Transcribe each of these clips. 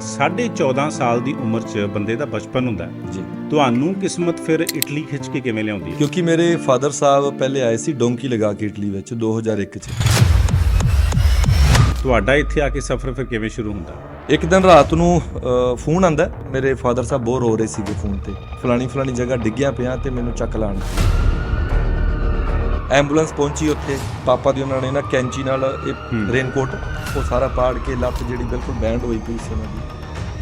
14.5 ਸਾਲ ਦੀ ਉਮਰ 'ਚ ਬੰਦੇ ਦਾ ਬਚਪਨ ਹੁੰਦਾ ਹੈ। ਜੀ। ਤੁਹਾਨੂੰ ਕਿਸਮਤ ਫਿਰ ਇਟਲੀ ਖਿੱਚ ਕੇ ਕਿਵੇਂ ਲਿਆਉਂਦੀ ਹੈ? ਕਿਉਂਕਿ ਮੇਰੇ ਫਾਦਰ ਸਾਹਿਬ ਪਹਿਲੇ ਆਏ ਸੀ ਡੋਂਕੀ ਲਗਾ ਕੇ ਇਟਲੀ ਵਿੱਚ 2001 ਚ। ਤੁਹਾਡਾ ਇੱਥੇ ਆ ਕੇ ਸਫ਼ਰ ਫਿਰ ਕਿਵੇਂ ਸ਼ੁਰੂ ਹੁੰਦਾ? ਇੱਕ ਦਿਨ ਰਾਤ ਨੂੰ ਅ, ਫੋਨ ਆਂਦਾ ਮੇਰੇ ਫਾਦਰ ਸਾਹਿਬ ਬੋਰ ਹੋ ਰਹੇ ਸੀਗੇ ਫੋਨ ਤੇ। ਫਲਾਣੀ ਫਲਾਣੀ ਜਗ੍ਹਾ ਡਿੱਗਿਆ ਪਿਆ ਤੇ ਮੈਨੂੰ ਚੱਕ ਲਾਣ ਐਂਬੂਲੈਂਸ ਪਹੁੰਚੀ ਉੱਥੇ। ਪਾਪਾ ਦੀ ਉਹਨਾਂ ਨੇ ਨਾ ਕੈਂਚੀ ਨਾਲ ਇਹ ਹੂੰ। ਰੇਨਕੋਟ ਉਹ ਸਾਰਾ ਪਾੜ ਕੇ ਲੱਤ ਜਿਹੜੀ ਬਿਲਕੁਲ ਬੈਂਡ ਹੋਈ ਪਈ ਸੀ ਉਹਨਾਂ ਦੀ।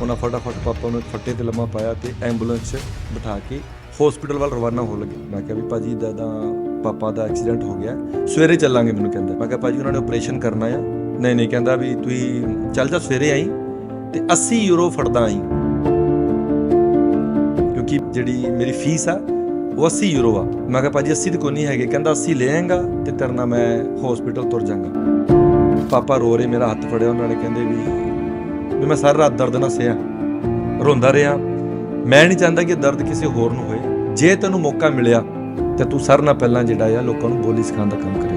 ਉਹਨਾਂ ਫਟਾਫਟ ਪਾਪਾ ਨੂੰ ਫੱਟੇ ਤੇ ਲੰਮਾ ਪਾਇਆ ਤੇ ਐਂਬੂਲੈਂਸ 'ਚ ਬਿਠਾ ਕੇ ਹਸਪੀਟਲ ਵੱਲ ਰਵਾਨਾ ਹੋਣ ਲੱਗੇ। ਮੈਂ ਕਿਹਾ ਵੀ ਭਾਜੀ ਦਾ ਦਾ ਪਾਪਾ ਦਾ ਐਕਸੀਡੈਂਟ ਹੋ ਗਿਆ। ਸਵੇਰੇ ਚੱਲਾਂਗੇ ਮੈਨੂੰ ਕਹਿੰਦਾ। ਮੈਂ ਕਿਹਾ ਭਾਜੀ ਉਹਨਾਂ ਨੇ ਆਪਰੇਸ਼ਨ ਕਰਨਾ ਆ? ਨਹੀਂ ਨਹੀਂ ਕਹਿੰਦਾ ਵੀ ਤੁਸੀਂ ਚੱਲ ਜਾ ਸਵੇਰੇ ਆਈ ਤੇ 80 ਯੂਰੋ ਫੜਦਾ ਆਈ। ਕਿਉਂਕਿ ਜਿਹੜੀ ਮੇਰੀ ਫੀਸ ਆ ਉਹ 80 ਯੂਰੋ ਆ। ਮੈਂ ਕਿਹਾ ਭਾਜੀ 80 ਤੇ ਕੋਈ ਨਹੀਂ ਹੈਗੇ। ਕਹਿੰਦਾ 80 ਲੈ ਆਏਗਾ ਤੇ ਤਰਨਾ ਮੈਂ ਹਸਪੀਟਲ ਤੁਰ ਜਾਵਾਂਗਾ ਪਾਪਾ ਰੋ ਰਹੇ, ਮੇਰਾ ਹੱਥ ਫੜਿਆ ਉਹਨਾਂ ਨੇ, ਕਹਿੰਦੇ ਵੀ ਵੀ ਮੈਂ ਸਾਰੀ ਰਾਤ ਦਰਦ ਨਾਲ ਸਿਆ। ਰੋਂਦਾ ਰਿਹਾ। ਮੈਂ ਨਹੀਂ ਚਾਹੁੰਦਾ ਕਿ ਦਰਦ ਕਿਸੇ ਹੋਰ ਨੂੰ ਹੋਏ। ਜੇ ਤੈਨੂੰ ਮੌਕਾ ਮਿਲਿਆ, ਤੇ ਤੂੰ ਸਰ ਨਾਲ ਪਹਿਲਾਂ ਜਿਹੜਾ ਆ, ਲੋਕਾਂ ਨੂੰ ਬੋਲੀ ਸਿਖਾਉਣ ਦਾ ਕੰਮ ਕਰੇ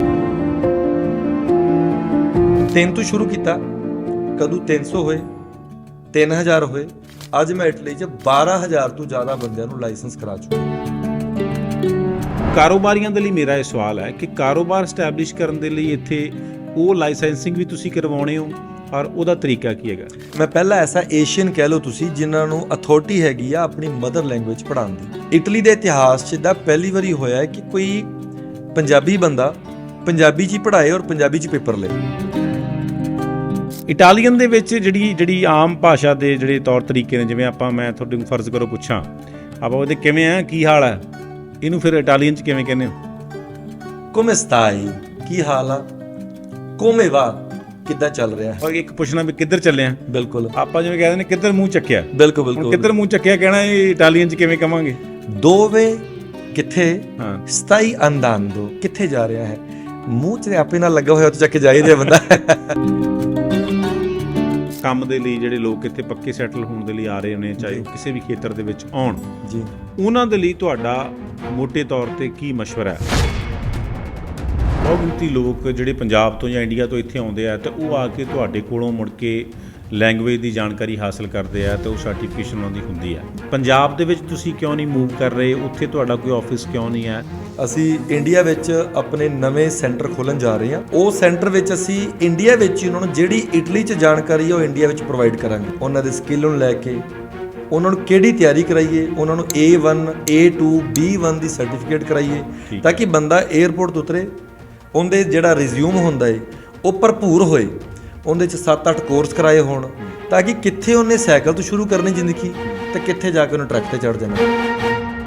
ਤਿੰਨ ਤੋਂ ਸ਼ੁਰੂ ਕੀਤਾ। ਕਦੋਂ 300 ਹੋਏ 3000 ਹੋਏ। ਅੱਜ ਮੈਂ ਇਟਲੀ 'ਚ 12000 ਤੋਂ ਜ਼ਿਆਦਾ ਬੰਦਿਆਂ ਨੂੰ ਲਾਇਸੈਂਸ ਕਰਾ ਚੁੱਕਾ। ਕਾਰੋਬਾਰੀਆਂ ਦੇ ਲਈ ਮੇਰਾ ਇਹ ਸਵਾਲ ਹੈ ਕਿ ਕਾਰੋਬਾਰ ਸਟੈਬਲਿਸ਼ ਕਰਨ ਦੇ ਲਈ ਇੱਥੇ ਉਹ ਲਾਇਸੈਂਸਿੰਗ ਵੀ ਤੁਸੀਂ ਕਰਵਾਉਣੇ ਹੋ ਔਰ ਉਹਦਾ ਤਰੀਕਾ ਕੀ ਹੈਗਾ? ਮੈਂ ਪਹਿਲਾ ਐਸਾ ਏਸ਼ੀਅਨ ਕਹਿ ਲਓ ਤੁਸੀਂ ਜਿਨ੍ਹਾਂ ਨੂੰ ਅਥਾਰਟੀ ਹੈਗੀ ਆ ਆਪਣੀ ਮਦਰ ਲੈਂਗੁਏਜ ਪੜ੍ਹਾਉਣ ਦੀ। ਇਟਲੀ ਦੇ ਇਤਿਹਾਸ 'ਚ ਦਾ ਪਹਿਲੀ ਵਾਰੀ ਹੋਇਆ ਹੈ ਕਿ ਕੋਈ ਪੰਜਾਬੀ ਬੰਦਾ ਪੰਜਾਬੀ 'ਚ ਹੀ ਪੜ੍ਹਾਏ ਔਰ ਪੰਜਾਬੀ 'ਚ ਪੇਪਰ ਲਏ। ਇਟਾਲੀਅਨ ਦੇ ਵਿੱਚ ਜਿਹੜੀ ਜਿਹੜੀ ਆਮ ਭਾਸ਼ਾ ਦੇ ਜਿਹੜੇ ਤੌਰ ਤਰੀਕੇ ਨੇ ਜਿਵੇਂ ਆਪਾਂ ਮੈਂ ਤੁਹਾਡੇ ਨੂੰ ਫਰਜ਼ ਕਰੋ ਪੁੱਛਾਂ ਆਪਾਂ ਉਹਦੇ ਕਿਵੇਂ ਆ ਕੀ ਹਾਲ ਹੈ? ਇਹਨੂੰ ਫਿਰ ਇਟਾਲੀਅਨ ਚ ਕਿਵੇਂ ਕਹਿੰਦੇ ਹੋ? ਕੋਮੇ ਸਤਾਈ ਕੀ ਹਾਲ ਆ? ਕੋਮੇ ਵਾ ਕਿੱਦਾਂ ਚੱਲ ਰਿਹਾ? ਹੈ ਔਰ ਇੱਕ ਪੁੱਛਣਾ ਵੀ ਕਿੱਧਰ ਚੱਲੇ ਆ? ਬਿਲਕੁਲ। ਆਪਾਂ ਜਿਵੇਂ ਕਹਿੰਦੇ ਨੇ ਕਿੱਧਰ ਮੂੰਹ ਚੱਕਿਆ? ਬਿਲਕੁਲ ਹੁਣ ਬਿਲਕੁਲ। ਕਿੱਧਰ ਮੂੰਹ ਚੱਕਿਆ ਕਹਿਣਾ ਇਹ ਇਟਾਲੀਅਨ ਚ ਕਿਵੇਂ ਕਵਾਂਗੇ? ਦੋਵੇ ਕਿੱਥੇ? ਹਾਂ। ਸਤਾਈ ਅੰਦਾਂਦੋ। ਕਿੱਥੇ ਜਾ ਰਿਹਾ ਹੈ? ਮੂੰਹ 'ਚ ਆਪੇ ਨਾਲ ਲੱਗਾ ਹੋਇਆ ਤੇ ਚੱਕ ਕੇ ਜਾ ਹੀ ਰਿਹਾ ਬੰਦਾ। ਕੰਮ ਦੇ ਲਈ ਜਿਹੜੇ ਲੋਕ ਇੱਥੇ ਪੱਕੇ ਸੈਟਲ ਹੋਣ ਦੇ ਲਈ ਆ ਰਹੇ ਨੇ ਚਾਹੇ ਉਹ ਕਿਸੇ ਵੀ ਖੇਤਰ ਦੇ ਵਿੱਚ ਆਉਣ। ਜੀ। ਉਹਨਾਂ ਦੇ ਲਈ ਤੁਹਾਡਾ ਮੋٹے ਤੌਰ ਤੇ ਕੀ مشਵਰਾ ਹੈ? ਬਹੁਗਿਣਤੀ ਲੋਕ ਜਿਹੜੇ ਪੰਜਾਬ ਤੋਂ ਜਾਂ ਇੰਡੀਆ ਤੋਂ ਇੱਥੇ ਆਉਂਦੇ ਆ ਤੇ ਉਹ ਆ ਕੇ ਤੁਹਾਡੇ ਕੋਲੋਂ ਮੁੜ ਕੇ ਲੈਂਗੁਏਜ ਦੀ ਜਾਣਕਾਰੀ ਹਾਸਲ ਕਰਦੇ ਆ ਤੇ ਉਹ ਸਰਟੀਫਿਕੇਸ਼ਨ ਉਹਨਾਂ ਦੀ ਹੁੰਦੀ ਆ। ਪੰਜਾਬ ਦੇ ਵਿੱਚ ਤੁਸੀਂ ਕਿਉਂ ਨਹੀਂ ਮੂਵ ਕਰ ਰਹੇ? ਉੱਥੇ ਤੁਹਾਡਾ ਕੋਈ ਆਫਿਸ ਕਿਉਂ ਨਹੀਂ ਹੈ ਅਸੀਂ ਇੰਡੀਆ ਵਿੱਚ ਆਪਣੇ ਨਵੇਂ ਸੈਂਟਰ ਖੋਲਣ ਜਾ ਰਹੇ ਹਾਂ। ਉਹ ਸੈਂਟਰ ਵਿੱਚ ਅਸੀਂ ਇੰਡੀਆ ਵਿੱਚ ਹੀ ਉਹਨਾਂ ਨੂੰ ਜਿਹੜੀ ਇਟਲੀ 'ਚ ਜਾਣਕਾਰੀ ਹੈ ਉਹ ਇੰਡੀਆ ਵਿੱਚ ਪ੍ਰੋਵਾਈਡ ਕਰਾਂਗੇ। ਉਹਨਾਂ ਦੇ ਸਕਿੱਲ ਨੂੰ ਲੈ ਕੇ ਉਹਨਾਂ ਨੂੰ ਕਿਹੜੀ ਤਿਆਰੀ ਕਰਾਈਏ ਉਹਨਾਂ ਨੂੰ A1 A2 B1 ਦੀ ਸਰਟੀਫਿਕੇਟ ਕਰਾਈਏ ਤਾਂ ਕਿ ਬੰਦਾ 에ਅਰਪੋਰਟ ਤੋਂ ਉਤਰੇ। ਉਹਦੇ ਜਿਹੜਾ ਰਿਜ਼ਿਊਮ ਹੁੰਦਾ ਏ ਉਹ ਭਰਪੂਰ ਹੋਏ। ਉਹਦੇ 'ਚ 7-8 ਕੋਰਸ ਕਰਾਏ ਹੋਣ, ਤਾਂ ਕਿ ਕਿੱਥੇ ਉਹਨੇ ਸਾਈਕਲ ਤੋਂ ਸ਼ੁਰੂ ਕਰਨੀ ਜ਼ਿੰਦਗੀ ਤੇ ਕਿੱਥੇ ਜਾ ਕੇ ਉਹਨੂੰ ਟਰੱਕ ਤੇ ਚੜ ਜਾਣਾ।